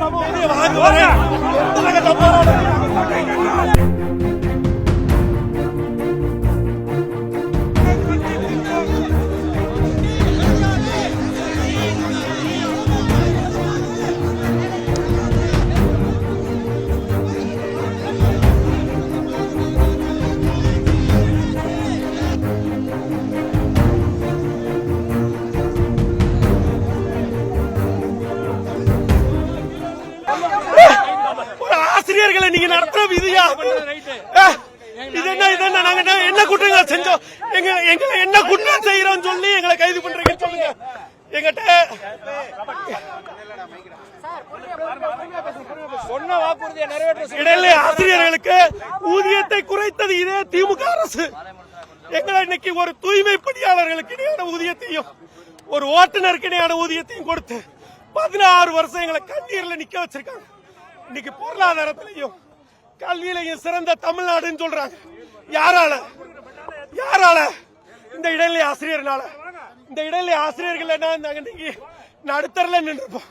وقع ஒரு ஆசிரியர்களை நீங்க நடத்துற விதியா? இது என்ன இது என்ன? நாங்க என்ன- குற்றங்கள் செஞ்சோம் எங்க எங்க என்ன குற்றம் செய்யறோம் சொல்லி எங்களை கைது பண்றீங்கன்னு சொல்லுங்க. எங்கிட்ட சொன்ன வாக்குறுதியை நிறைவேற்ற இடைநிலை ஆசிரியர்களுக்கு ஊதியத்தை குறைத்தது இதே திமுக அரசு. எங்களை இன்னைக்கு ஒரு தூய்மை பணியாளர்களுக்கு இணையான ஊதியத்தையும் ஒரு ஓட்டுநருக்கு இணையான ஊதியத்தையும் கொடுத்து பதினாறு வருஷம் எங்களை கண்ணீர்ல நிக்க வச்சிருக்காங்க. இன்னைக்கு பொருளாதாரத்திலையும் கல்வியிலையும் சிறந்த தமிழ்நாடுன்னு சொல்றாங்க. யாரால? யாரால? இந்த இடைநிலை ஆசிரியர்னால. இந்த இடைநிலை ஆசிரியர்கள் என்ன நாங்க இன்னைக்கு நடுத்தரல நின்றுப்போம்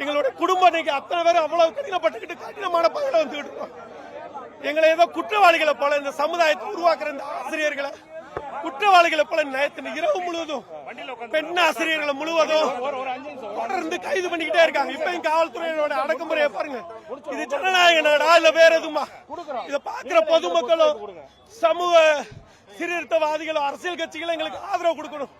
எங்களோட குடும்பம் இன்னைக்கு அத்தனை பேரும் அவ்வளவு கடினப்பட்டுக்கிட்டு கடினமான பகல வந்துகிட்டு இருக்கோம். எங்களை ஏதோ குற்றவாளிகளை போல இந்த சமுதாயத்தை உருவாக்குற இந்த ஆசிரியர்களை குற்றவாளிகளை போல நேற்று இரவு முழுவதும் பெண் ஆசிரியர்களை முழுவதும் தொடர்ந்து கைது பண்ணிக்கிட்டே இருக்காங்க. இப்பயும் காவல்துறையினோட அடக்குமுறையை பாருங்க. இது ஜனநாயக நாடா இல்ல வேற எதுமா இத பாக்குற பொதுமக்களும் சமூக சீர்திருத்தவாதிகளும் அரசியல் கட்சிகளும் எங்களுக்கு ஆதரவு கொடுக்கணும்.